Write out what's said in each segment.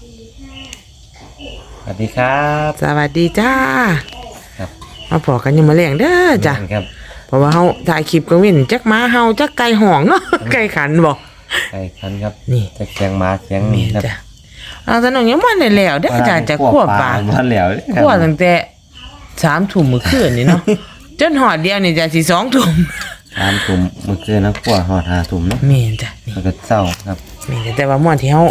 สวัสดีครับสวัสดีจ้าครับมาพอกันยังมาแรงเด้อจ้ะครับเพราะว่าเฮาถ่ายคลิปกังเว้นจักหมาเฮาจักไก่ห่องเนาะไก่ขันบ่ไก่คันครับ นี่จะเสียงหมาเสียงนี่ครับจ้ะเอาสนองยังมันได้แล้วเด้อจ้ะจะคั่วปลามาแล้วเด้อครับคั่วตั้งแต่3ทุ่มมื้อคืนนี่เนาะจนหอดเดียวนี่จ้ะสิ2ทุ่มสามถุ่มมื้อคืนนะขั่วหอดหาถุ่มเนาะแม่นจ้ะนี่แล้วก็เศร้าครับแม่นจ้ะแต่ว่าม่วนที่เฮา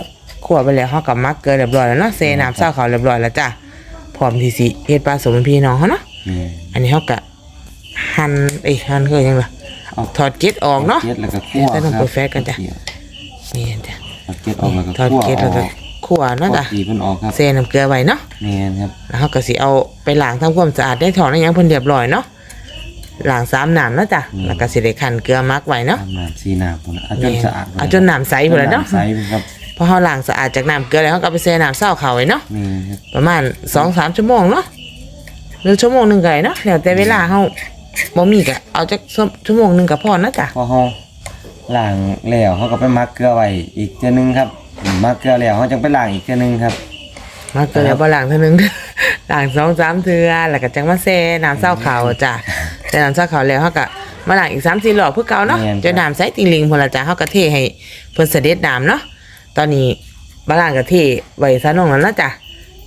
คั่วไปแล้วเฮาก็มักเกลือเรียบร้อยแล้วเนาะเซน้ำเศร้าเขาเรียบร้อยแล้วจ้ะพร้อมที่สิเฮ็ดปลาสมเป็นพี่น้องเฮาเนาะนี่อันนี้เขากะหั่นเอ้ยหั่นคือยังล่ะเอาถอดเกล็ดออกเนาะ เกล็ดแล้วก็คั่วแต่ต้องครับไปแฟะกันจ้ะ นี่จ้ะถอดเกล็ดออกแล้วก็ถอดคั่วเกล็ดแล้วก็ขั่วคั่เนาะวจ้ะตีเพิ่นออกครับเซน้ำเกลือไว้เนาะ แม่นครับแล้วเขาก็สิเอาไปล้างทำความสะอาดได้ถอนได้หยังเพิ่นเรียบร้อยเนาะล้างสามน้ำเนาะจ้ะแล้วก็สิได้คั่นเกลือมักไว้เนาะทำน้ำสีน้ำพุ่นน่ะเอาจนสะอาดเอาจนน้ำใสพุ่นล่ะเนาะใสพุ่นครับ พอเฮาล้างสะอาดจากน้ำเกลือแล้วเขาก็เอาไปเซน้ำเศร้าเขาไว้เนาะแม่นครับประมาณ2-3ชั่วโมงเนาะหรือชั่วโมงหนึงก็ได้เนาะแล้วแต่เวลาเฮาบ่มีก็เอาจักชั่วโมงหนึงก็พอนะจ้ะพอเฮาล้างแล้วเฮาก็ไปหมักเกลือไว้อีกเทื่อนึงครับหมักเกลือแล้วเฮาจังไปล้างอีกเทื่อนึงครับ มาเกลือบ่ล้างเท่านึง ล้างสองสามเทื่อแล้วก็จังมาแซ่น้ำเศร้าขาวจ้ะแต่น้ำเศร้าขาวแล้วเฮาก็มาล้างอีก3 4รอบเพื่อเก่าเนาะแม่นครับจนน้ำใสติงลิงพุ่นละจ้ะเฮาก็เทให้เพิ่นเสด็จน้ำเนาะ ตอนนี้บ่ล้างก็เทไว้ซะน้องแล้วนะจ้ะ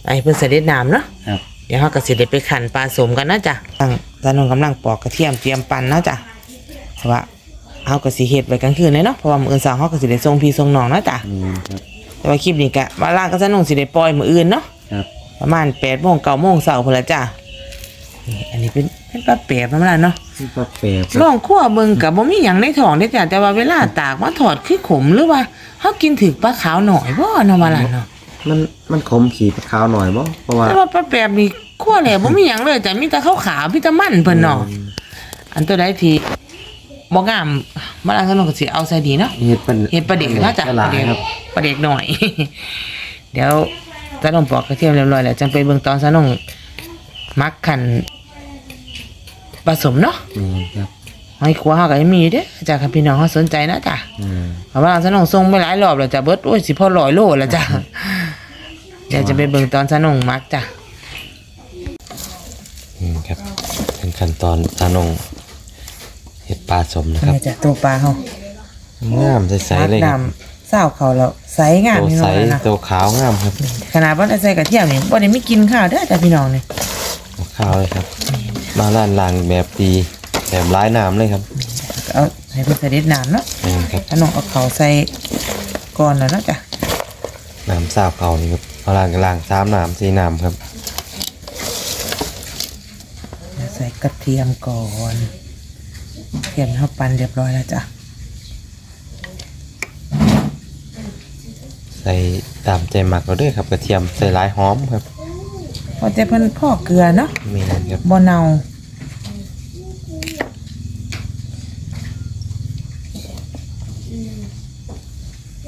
ให้เพิ่นเสด็จน้ำเนาะครับ เดี๋ยวเฮาก็สิได้ไปขันปลาสมกันนะจ้ะตั้งซะน้องกำลังปอกกระเทียมเตรียมปั่นนะจ้ะเพราะว่าเฮาก็สิเฮ็ดไว้กลางคืนเลยเนาะเพราะว่ามื้ออื่นเช้าเฮาก็สิได้ส่งพี่ส่งน้องนะจ้ะอืมครับ แต่ว่าคลิปนี้ก็บ่ล้างก็ซะน้องสิได้ปล่อยมื้ออื่นเนาะครับ ประมาณแปดโมงเก้าโมงเสาร์พนละจ้านี่ อันนี้เป็นเป็นปลาแปบธรรมดาเนาะที่ก็แปลกลองคั่วเบิ่งกับบ่มีหยังในท้องได้จ้ะแต่ว่าเวลาตากมาถอดคือขมหรือว่าเฮากินถึกปลาขาวหน่อยบ่เนาะมาล่ะเนาะมันมันขมขีดขาวหน่อยบ่เพราะว่าแต่ว่าปลาแปบนี่คั่วแล้วบ่มีหยังเลยจ้ะมีแต่ขาวๆมีแต่มันเพิ่นเนาะอันตัวใดที่บ่งามมาล่ะเนาะก็สิเอาใส่ดีเนาะเฮ็ดเป็นเฮ็ดปลาเด็กเนาะจ้ะปปลาลาเด็กครับปลาเด็กหน่อย เดี๋ยวตาน้องปอกกระเทียมเรียบร้อยแล้วจังไปเบิ่งตอนซะน้อง มักขันผสมเนาะอืมครับให้ครัวเฮาก็ยังมีเด้อจ้ะค่ะพี่น้องเฮาสนใจนะจ้ะอืมเพราะว่าซะน้องส่งไปหลายรอบแล้วจ้ะเบิดโอ้ยสิพอ100โลแล้วจ้ะเดี๋ยวจะไปเบิ่งตอนซะน้องมักจ้ะอืมครับเป็นขั้นตอนตานงเฮ็ดปลาสมนะครับนี่จ้ะตัวปลาเฮางามใสๆเลยครับน้ำเศร้าเขาแล้วใสงามตัวพี่ใสน้องนะตัวขาวงามครับขนาดบ่ได้ใส่กระเทียมนี่บ่ได้มีกินข้าวเด้อจ้ะพี่น้องนี่ตัวขาวเลยครับ มาล้านลางแบบดีแบบร้ายน้ำเลยครับก็เอาให้เพิ่นเสด็จน้ำเนาะนี่ครับถ้าน้องเอาเขาใส่ก่อนแล้วเนาะจ้ะน้ำสาบเขานี่ครับมาล้างกันล้างสามน้ำสี่น้ำครับ ใส่กระเทียมก่อนกระเทียมเขาปั่นเรียบร้อยแล้วจ้ะใส่ตามใจหมักเราด้วยครับกระเทียมใส่หลายหอมครับ พอจะเพิ่นพ่อเกลือเนาะมีนั่นครับบ่เนา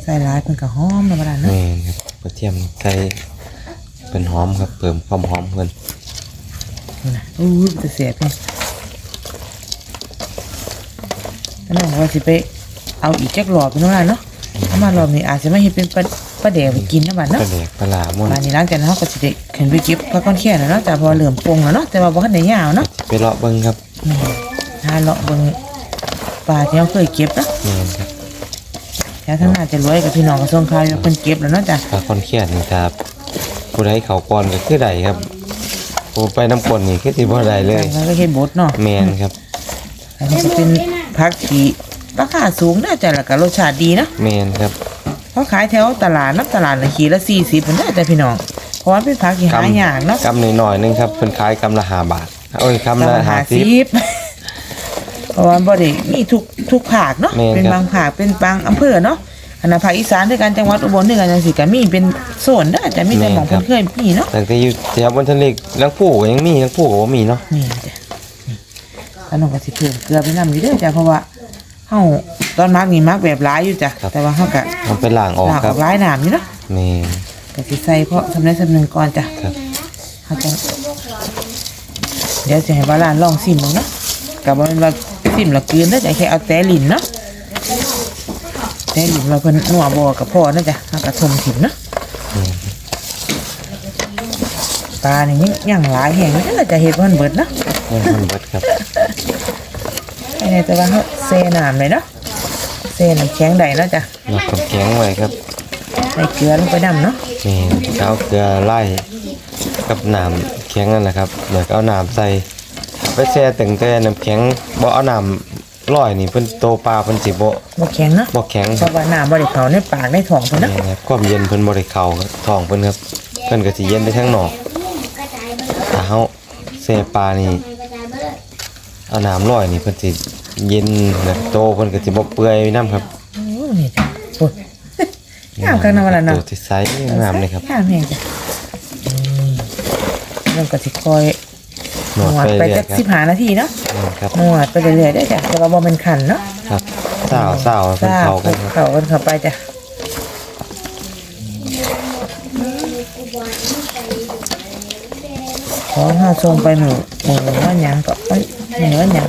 ใส่หลายเพิ่นก็หอมธรรมดาเนาะนี่ครับกระเทียมใส่เป็นหอมครับเพิ่มความหอมเพิ่นนี่นะอู้ยจะเสียบนี่ถ้าน้องว่าสิไปเอาอีกจักหลอดเป็นเท่าไหร่เนาะถ้ามารอบนี้อาจจะไม่เห็นเป็น ปลาปลาแดกไปกินนะบัดปเนาะลาแดกปลาหลาม่วนบานนี้หลังจากนั้นเขาก็สิได้ขึ้นไปเก็บผักก้อนเขียนแล้วเนาะจ้ะเพอเหลื่อมปงแล้วเนาะแต่ว่าบ่ทันได้ยาวเนาะไปเลาะเบิ่งครับนี่หาเลาะเบิ่งปลาที่เราเคยเก็บเนาะนี่ครับแล้วทั้งน่าจะรวยกับพี่น้องกระทรวงข่าวอยู่เพิ่นเก็บแล้วเนาะจ้ะปลาคอนเคียนนี่ครับผู้ใดเขาก่อนก็คือใดครับผู้ไปน้ำกลนนี่คือสิบ่ได้เลยแล้วก็เฮ็ดบดเนาะ แมนครับ อันนี้ก็เป็นผักที่ราคาสูงน่าจะแล้วก็รสชาติดีเนาะแมนครับ เขาขายแถวตลาดนับตลาดละขีดละ40เพิ่นได้แต่พี่น้องเพราะว่าเป็นผักที่หายากเนาะกำหน่อยๆนึงครับเพิ่นขายกำละ5บาทโอ้ยกำกำละลังหา50ซิบเพราะว่าบ่ได้มีทุกทุกภาคเนาะแม่นครับเป็นบางภาคเป็นบางอำเภอเนาะขณะภาคอีสานด้วยกันจังหวัดอุบลด้วยกันจังซี่ก็มีเป็นโซนเด้อแต่มีแต่หม่องเพิ่นเคยมีเนาะตั้งแต่อยู่แถวบนทะเลลังผู้ก็ยังมีลังผู้ก็บ่มีเนาะนี่จ้ะนี่ขนมก็สิเพิ่มเกลือไปนำอยู่เด้อจ้ะเพราะว่า เฮาตอนมักนี่มักแบบหลายอยู่จ้ะแต่ว่าเฮาก็มันเป็นล้างออกล้างคอรัอบ กหลายน้ำอยู่เนาะแม่นก็สิใส่เพราะสำเร็จสำนึงก่อนจ้ะครับ เฮาจะเดี๋ยวจะให้บาลานลองชิมมึงเนาะก็บ่แม่นว่าชิมแล้วกลืนเด้อจ้ะแค่เอาแต่ลิ้นเนาะแต่ลิ้นว่าเพิ่นนัวบ่กับพ่อนะจ้ะเฮาก็ทมถิ่มเนาะแม่นปลานี่ยังยังหลายแห่งนี่ก็จะเฮ็ดบ่ทันเบิดเนาะนี่มันเบิดครับ ไอ้นี่แต่ว่าเฮาเซน้ำเลยเนาะเซน้ำแข็งได้เนาะจ้ะหมักกับแข็งไว้ครับใส่เกลือลงไปนำเนาะนี่เอาเกลือไล่กับน้ำแข็งนั่นแหละครับเหมือนเอาน้ำใส่ไปแช่ตึงแต่น้ำแข็งบ่เอาน้ำร้อยนี่เพิ่นโตปลาเพิ่นสิบ่บ่แข็งเนาะบ่แข็งเพราะว่าน้ำบ่ได้เข้าในปากในท้องเพิ่นเนาะนี่ครับความเย็นเพิ่นบ่ได้เข้าท้องเพิ่นครับเพิ่นก็สิเย็นไปทางนอกถ้าเฮาแช่ปลานี่ เอาน้ำร้อยนี่เพิ่นสิเย็นแบบโตเพิ่นก็สิบ่เปื่อยน้ำครับโอ้นี่จ้ะโอ้ยงามกันนะวันละเนาะตัวที่ใสงามเลยครับงามแฮงจ้ะอืมเริ่มก็สิคอยนวดนวดไปไปเรื่อจัยกๆครับสิบห้านาทีเนาะนี่ครับนวดไปเรื่อยๆได้จ้ะแต่ว่าบ่แมันขันเนาะครับสาวสาวเพิ่นเข้ากันครับเข้ากันเข้าไปจ้ะขอห้าทรงไปหมู่หมู่ว่าหยังก็ เอ้ยหมู่ว่าหยัง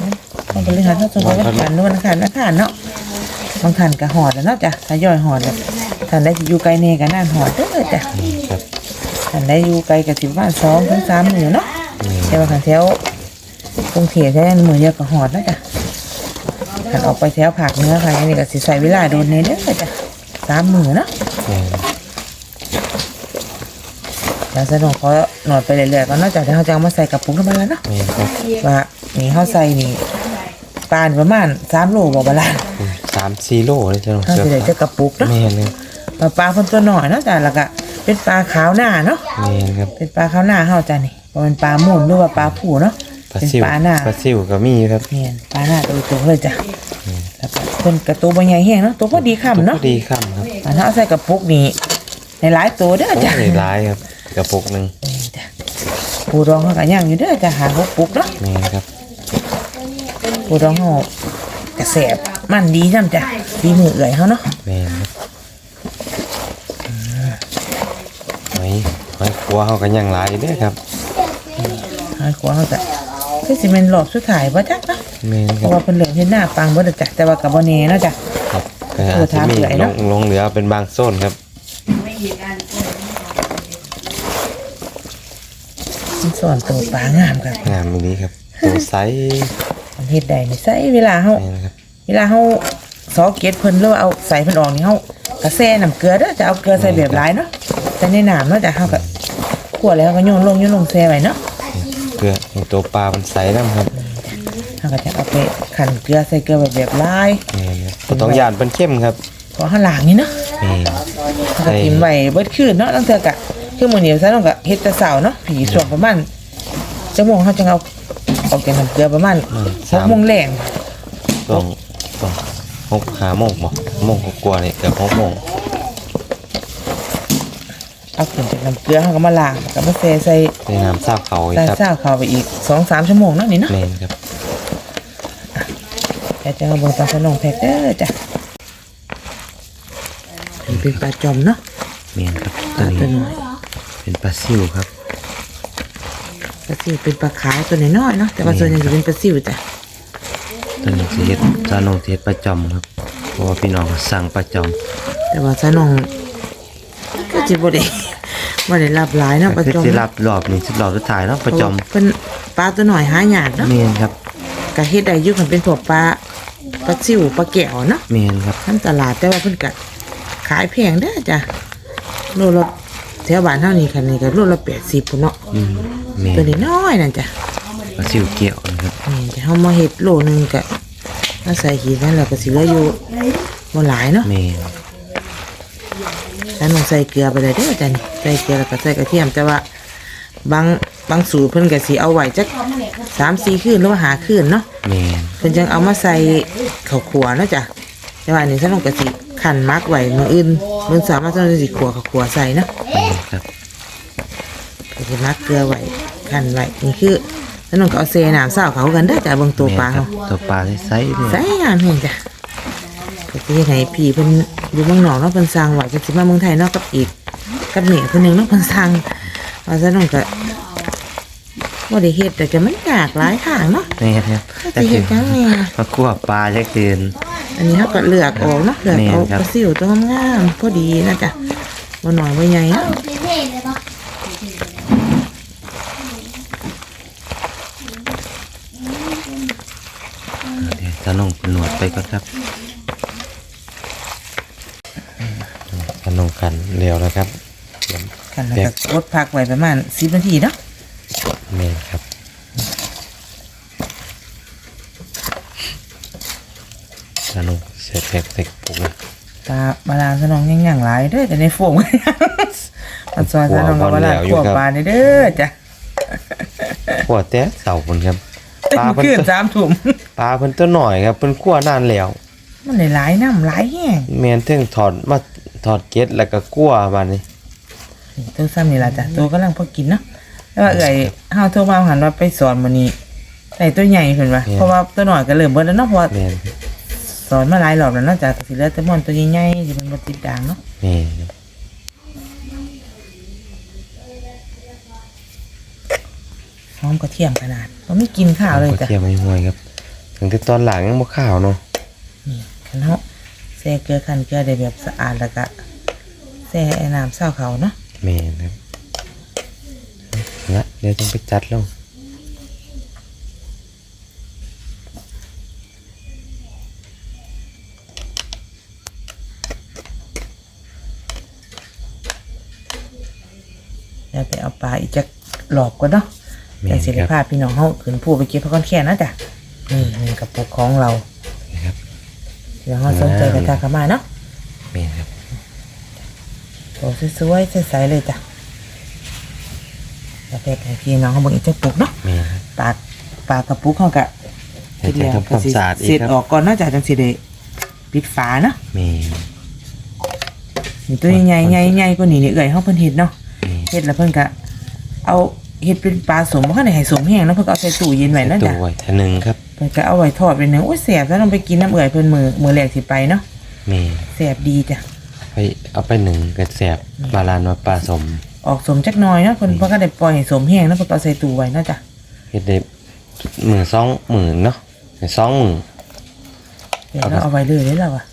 มันเป็นเรื่องห้าทรงไปวันขันนวดขันนะขันเนาะบางขันก็หอดแล้วเนาะจ้ะถ้าย่อยหอดแล้วท่านได้อยู่ไกลเน่ก็น่านหอดเด้อจ้ะครับท่านได้อยู่ไกลกับสิบวันสองถึงสามหมื่นเนาะนี่แต่ว่าขันแถวกรุงเทพแท้มือเดียวก็หอดแล้วจ้ะขันออกไปแถวภาคเหนือค่ะอันนี้ก็สิใส่เวลาโดนในเด้อจ้ะสามหมื่นเนาะนี่แล้วสนุกเขาหนอดไปเรื่อยๆก็นอกจากที่เขาจะเอามาใส่กับปุ้งกันมาแล้วเนาะนี่ครับว่า นี่เขาใส่นี่ปลานี่ประมาณสามโลบ่บาลานสามสี่โลเลยจ้ะน้องเขาเสือจะได้เจะกระปุกเนาะแม่นครับปลาปลาคนตัวหน่อยเนาะจ้ะแล้วก็เป็นปลาขาวหน้าเนาะแม่นครับเป็นปลาขาวหน้าเฮาจ้ะนี่บ่เป็นปลาหมุนหรือว่าปลาผูเนาะปลาเป็นซิวปลาหน้า ปลาซิวก็มีครับเนี่ยปลาหน้าตัวโตเลยจ้ะแล้วก็เพิ่นกระตัวบ่ใหญ่แฮงเนาะตัวพอดีคำเนาะพอดีค่ำครับอันเฮาใส่กระปุกนี่ในหลายตัวเด้อโอ้จ้ะยร้ายครับกระปุกหนึงนี่จ้ะปูรองเขาก็ย่างอยู่เด้อจ้ะหาหกปุกเนาะแม่นครับ ปูรองเขากระแสบมันดีนำจ้ะดีมือเอื่อยเขาเนาะแม่นครับไว้ไว้ครัวเฮาก็ยังหลายอยู่เด้อครับหาขวาเขาจะคือสิเป็นรอบสุดท้ายบ่จักเนาะแม่นเพครัราะบว่าเพิ่นเหลืองเห็นหน้าปังเบ่ได้จ้ะแต่ว่าก็บ่แน่เนาะจ้ะ ครับก็อาจจะมีเออถามเผื่อลเนาะงลงเหลือเป็นบางโซนครับมันสอนตัวปลางามครับงามอีนี้ครับตัวไซส์ มันเฮ็ดได้นี่ใส่เวลาเฮาแม่นครับเวลาเฮาซอเก็ตเพิ่นหรือว่าเอาใส่เพิ่นออกนี่เฮาก็แซ่น้ำเกลือเด้อจะเอาเกลือใส่แบบหลายเนาะแต่ในน้ำเนาะจ้ะเฮาก็คั่วแล้วก็โยนลงโยนลงแซ่ไว้เนาะเพื่อให้ตัวปลามันใสน้ำครับเฮาก็จะเอาไปคั่นเกลือใส่เกลือแบบแบบหลายแม่นครับบ่ต้องยานเป็นเข้มครับพอเฮาล้างนี่เนาะแม่นเฮาก็กินไว้เบิดคืนเนาะตั้งแต่ก็คือมื้อนี้ซะน้องก็เฮ็ดแต่เช้าเนาะผีช่วงประมาณชั่วโมงเฮาจึงเอา ออกจากน้ำเกลือประมาณ6โมงแรงต้องต้องหกหาโมงบ่โมงกว่าๆนี่เกือบหกโมงเอาขึ้นจากน้ำเกลือเฮาก็มาล้างแล้วก็มาแซ่ใส่ในน้ำซาบเขาอีกใส่ครับซาวเข้าไปอีก2-3ชั่วโมงเนาะนี่เนาะ แม่นครับแต่จะเอาเบอร์ปลาสนองแพ็กเด้อจ้ะนี่เป็นปลาจอมเนาะแม่นครับปลาตัวน้อยเป็นปลาซิวครับ ปลาซิวเป็นปลาขาวตัวน้อยๆเนาะแต่ว่าส่วนใหญ่จะเป็นปลาซิวจ้ะตอนนี้สิเฮ็ดตาน้องสิเฮ็ดปลาจอมครับเพราะว่าพี่น้องสั่งปลาจอมแต่ว่าสนองก็จะบ่ได้บ่ได้รับหลายเนาะปก็ลาคือจอมสิรับรอบนี้สิรอบสุดท้ายเนาะปลาจอมเป็นปลาตัวน้อยหายากเนาะแม่นครับก็เฮ็ดได้อยู่คันเป็นพวกปลาปลาซิวปลาแก้วเนาะแม่นครับ ทำตลาดแต่ว่าเพิ่นก็ขายแพงเด้อจ้ะโลละ แถวบ้านเฮานี่คันนี้ก็โลละ80พุ่นเนาะอืมแม่ตัวนน้อยๆนั่นจ้ะปลาซิวเกี่ยวนะครับนี่จะเอามาเห็ดโลนึงกะอาศัยขีดนั่นแหละก็สิเหลืออยู่บ่หลายเนาะแม่นแล้วลงใส่เกลือไปเลยเด้อจ้ะนี่ใส่เกลือแล้วก็ใส่กระเทียมแต่ว่าบางบางสูตรเพิ่นก็สิเอาไว้จักสามสี่คืนหรือว่าหาคืนเนาะแม่นเพิ่นจังเอามาใส่ข้าวขัวเนาะจ้ะแต่ว่าอันนี้ฉันลงก็สิคั่นมักไว้มื้ออื่นมื้อสามารถจะสิขัวข้าวขัวใส่เนาะแม่น ครับก็สิมักเกลือไว้คั่นไว้นี่คือฉันลงก็เอาเซน้ำเศร้าเขากันเด้อจ้ะเบิ่งตัวปลาแม่นครัเฮาบตัวปลาไซส์ๆเนี่ยใส่งานเห็นจ้ะก็สิเฮ็ดให้พี่เพิ่นอยู่เมืองนอกเนาะเพิ่นสร้างไว้เพิ่นสิมาเมืองไทยเนาะกับอีกกับเหนี่คนหนึงเนาะเพิ่นสร้างว่าซะน้องก็บ่ได้เฮ็ดแต่ก็มันยากหลายทางเนาะแม่นครับก็สิเฮ็ดจังแหน่มาคั่วปลาจักเดือน อันนี้เฮาก็เลือกออกเนาะเลือกเอาแม่นครับปลาซิวตัวงามๆพอดีนะจ๊ะบ่น้อยบ่ใหญ่เนาะ ตาน้องเป็นหนวดไปก่อนครับตาน้องขันเร็วแล้วครับเดี๋ยวกันแล้วก็กดพักไว้ประมาณ10นาทีเนาะเมนครับตาน้องเสร็จแพ็กเสร็จปุ๊บนะตาบาลานสนองยังยังหลายเด้อแต่ในโฟมมันซอยสนองกับบาลานขัวปลาเด้อจ้ะขวดแต่เสาคนครับ ปลามันเพิ่นขึ้นตัวสามถุ่มปลาเพิ่นตัวหน่อยครับเพิ่นขั่วนานแล้วมันได้หลายน้ำหลายแห้งแม่นถึงถอดมาถอดเกล็ดแล้วก็คั่วบาดนี้นี่ตัวซ้ำนี่ล่ะจ้ะตัวกำลังพอกินเนาะแล้วว่าเอ่ยเฮาโทรมาหันว่าไปสอนมื้อนี้ได้ตัวใหญ่เพิ่นว่าเพราะว่าตัวน้อยก็เริ่มเบิดแล้วเนาะเพราะว่าแม่นสอนมาหลายรอบแล้วเนาะจ้ะก็สิเหลือแต่ม่อนตัวใหญ่ๆที่มันบ่ติดด่างเนาะ แม่น อมกระเทียมขนาดบ่มีกลินข้าวเลยก็จ้ะเทียมไม่ห่วยครับถึงที่ตอนหลังยังบ่ข้าวเนาะนี่คันเฮาแซ่เกลือคันเกลือได้แบบสะอาดแล้วก็แซ่ไอ้น้ำเศร้าเขาเนาะแม่นครับละเดี๋ยวต้องไปจัดแล้วแล้วไปเอาปลาอีกจักหลอบก่อนเนาะ แม่แต่นสิได้ครับพาพี่น้องเฮาขึ้นผู้ไปเก็บผักก้อนแค่นะจ้ะนี่นี่กระปุกของเรานะครับ เดี๋ยวเฮาสนใจกันทางเข้ามาเนาะแม่นครับ โอ้สวยๆใสๆเลยจ้ะแล้วแพ็กให้พี่น้องเขาเบิ่งอีกจักปุกเนาะแม่นครับปลาปลากระปุกเขาก็ให้จะทำความสะอาดอีเสร็กจครับ ออกก่อนเนาะจ้ะจังสิได้ปิดฝาเนาะแม่นนี่ตัวใหญ่ๆใหญ่ๆกว่านี้นี่เอ้ยเฮาเพิ่นเฮ็ดเนาะ แม่น เฮ็ดแล้วเพิ่นก็เอา เฮ็ดเป็นปลาสมบ่คันได้ให้สมแห้งเนาะเพิ่นก็เอาใส่ตู้เย็นไว้นั่นตัจ้ะวไว้ท่านึงครับเพิ่นก็เอาไว้ทอดเป็นเนื้อโอ้ยแซ่บแล้วต้องไปกินน้ำเอื่อยเพิ่นมือมือแรกสิไปเนาะแม่นแซ่บดีจ้ะ ไปเอาไปหนึ่งกระแสบบาลานมาปลาสมออกสมจักหน่อยเนาะเพิ่นเพิ่นก็ได้ปล่อยให้สมแห้งเนาะเพิ่นก็เอาใส่ตู้ไว้เนาะจ้ะเฮ็ดได้หมื่นสองหมื่นเนาะให้สองหมื่น เดี๋ยวเราเอาไว้เลยเลยแล้วอะ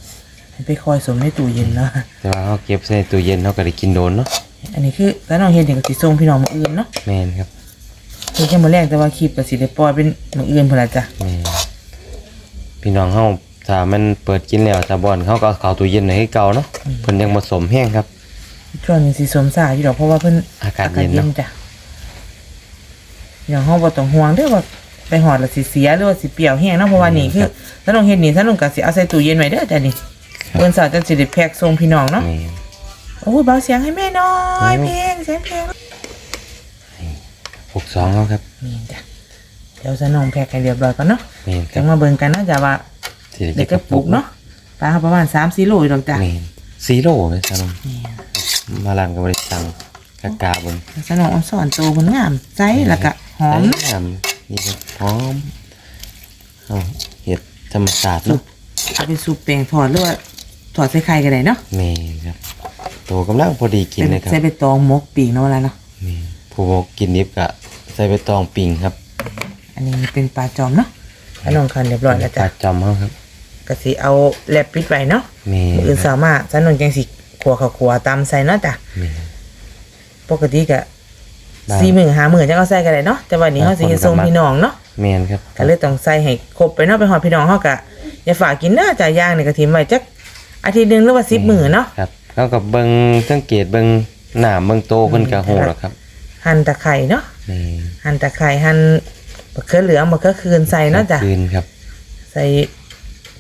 ให้ไปคอยสมในตู้เย็นเนาะ แต่ว่าเขาเก็บใส่ตู้เย็นเขาก็ได้กินโดนเนาะ อันนี้คือถ้าน้องเฮ็ดนี่ก็สิส่งพี่น้องมื้ออื่นเนาะแม่นครับเฮ็ดจังมื้อแรกแต่ว่าคลิปก็สิได้ปล่อยเป็นมื้ออื่นพุ่นล่ะจ้ะแม่นพี่น้องเขาถ้ามันเปิดกินแล้วถ้าบ่อนเขาก็เอาเข้าตู้เย็นให้เก่าเนาะเพิ่นยังผสมแห้งครับ ช่วงนี้สิสมสายอยู่ดอกเพราะว่าเพิ่นอากาศเย็นเนาะ จ้ะอย่างเฮาบ่ต้องห่วงเด้อว่าไปหอดแล้วสิเสียหรือว่าสิเปรี้ยวแห้งเนาะเพราะว่านี่คือถ้าน้องเฮ็ดนี่ถ้าน้องก็สิเอาใส่ตู้เย็นไว้เด้อจ้ะนี่ครับเพิ่นสาวจังสิได้แพ็คส่งพี่น้องเนาะ แม่น โอ้ยเบาเสียงให้แม่หน่อยโอ้เพลงเสียงเพลงหกสองเขาครับนี่จ้ะเดี๋ยวจะน้องแพ็คให้เรียบร้อยก่อนเนาะแม่นคจัรับงมาเบิ่งกันเนาะจ้ะว่าสิเด็กกระปุกเนาะปลาประมาณ3 4โลอยู่ดอกจ้ะแม่นซีโร่เลยซะน้องมาลานกับบริษัทกากาบนสนองอ่อนสอนโตมันงามใจแล้วก็หอมงามนี่ครับหอมเอาเห็ดธรรมศาสตร์เนาะเอาไปซุปแป้งทอดหรือว่าทอดใส่ไข่ก็ได้เนาะแม่ครับ โตกำลังพอดีกินเลยครับใส่ไปตองหมกปีกเนาะเวลาเนาะแม่ผู้บอกกินนิบกะใส่ใบตองปิ่งครับอันนี้เป็นปลาจอมเนาะถ้าน้องคันเรียบร้อยแล้วปจ้ะลาจอมเขาครับก็สิเอาแลบปิดไว้เนาะแม่มื้ออื่นสามารถสนองจังสิขัวข้าวขัวตำใส่เนาะจ้ะแม่ปกติก็ได้สี่หมื่นห้าหมื่นจังเอาใส่กันได้เนาะแต่วันนี้เฮาสิเฮ็ดส่งพี่น้องเนาะแม่นครับก็เลยต้องใส่ให้ครบไปเนาะไปหอดพี่น้องเฮาก็อย่าฝากกินเด้อจ่ายย่างนี่ก็ทิ้งไว้จักอาทิตย์หนึงหรือว่า10มื้อเนาะครับ เขากับเบิงสังเกตเบิงหนามเบิงโตเพิ่นกะโหหรอกครับ หั่นตะไคร้เนาะแม่หั่นตะไคร้หั่นมะเขือเหลืองมะเขือคืนใส่เนาะจ้ะคืนครับ ใส่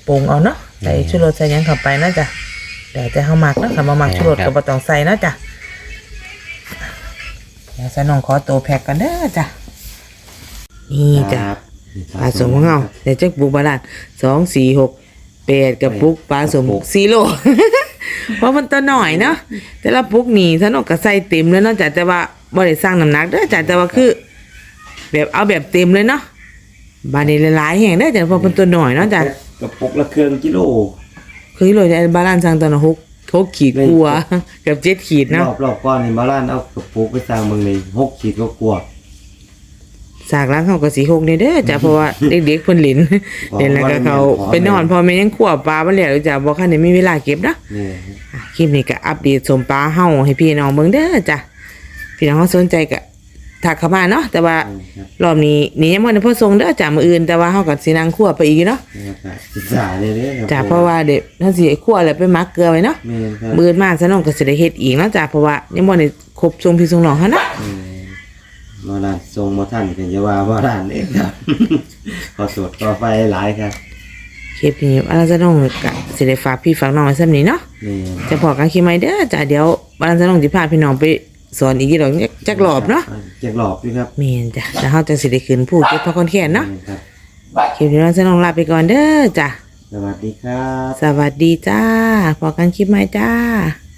ปรุงเอาเนาะใส่ชูรสใส่หยังเข้าไปเนาะจ้ะเดี๋ยวจะเฮามักเนาะถ้าบ่มักชูรสก็บ่ต้องใส่เนาะจ้ะเดี๋ยวสน้องขอตัวแพ็กกันเด้อจ้ะนี่จ้ะปลาสมของเราเดี๋ยวจะปลูกบาลานสองสี่หกแปดกับปลูกปลาสมสี่โล เพราะมันตัวหน่อยเนาะแต่ละปลูกนี่ท่านออกก็ใส่เต็มแล้วเนาะจ้ะแต่ว่าบ่ได้สร้างน้ำหนักเด้อจ้ะแต่ว่าคือ แบบเอาแบบเต็มเลยเนาะบานนี้หลายๆแห่งเด้อจ้ะเพราะเป็นตัวหน่อยเนาะจ้ะกระปุกละเครื่องกิโลคือเลยแต่บาลานสร้างตอนละหกหกขีดกลัวเกับเจ็ดขีดรเนาะ อบรอบก่อนนี่มาล้านเอากระปุกไปสร้างเบิ่งเลยหกขีดก็กลัว สากล้างเขาก็สีหกนี่เด้อจ้ะเพราะว่าเด็กๆเพิ่นหลินเล่นแล้วก็เขาไปนอนพอแม่ยังขวบปลาบ่แล้วจ้ะบ่คันได้มีเวลาเก็บเนาะนี่อะคลิปนี้ก็อัปเดตสมปลาเฮาให้พี่น้องเบิ่งเด้อจ้ะพี่น้องเขาสนใจก็ถักเข้ามาเนาะแต่ว่าครับรอบนี้นี่ยังบ่ได้พอส่งเด้อจ้ามื้ออื่นแต่ว่าเฮาก็สินั่งคั่วไปอีกอยู่เนาะนี่ครับศึกษาเลยเด้อครับจ้าเพราะว่าเดี๋ยวเฮาสิให้คั่วแล้วไปหมักเกลือไว้เนาะแม่นครับมื้ออื่นมาซะน้องก็สิได้เฮ็ดอีกเนาะจ้าเพราะว่ายังบ่ได้ครบส่งพี่ส่งน้องเฮานะ เออบ่ด้านทรงบ่ทันก็อย่าว่าบ่ด้านเองครับ ขอสวดขอไฟหลายครับคลิปนี้ว่าเราจะน้องก็สิได้ฝากพี่ฝากน้องไว้ซ้ํนี้เนาะนี่จะพอกันคลิปใหม่เด้อจ้าเดี๋ยวว่าเราจะน้องสิพาพี่น้องไปสอนอีกกี่ดอกจักรอบเนาะจักรอบด้วยครับแม่นจ้ะแล้วเฮาจังสิได้ขึ้นผู้เก็บพระคนแค้นเนาะนี่ครับคลิปนี้เราจะน้องลาไปก่อนเด้อจ้ะสวัสดีครับ สวัสดีจ้าพอกันคลิปใหม่จ้าค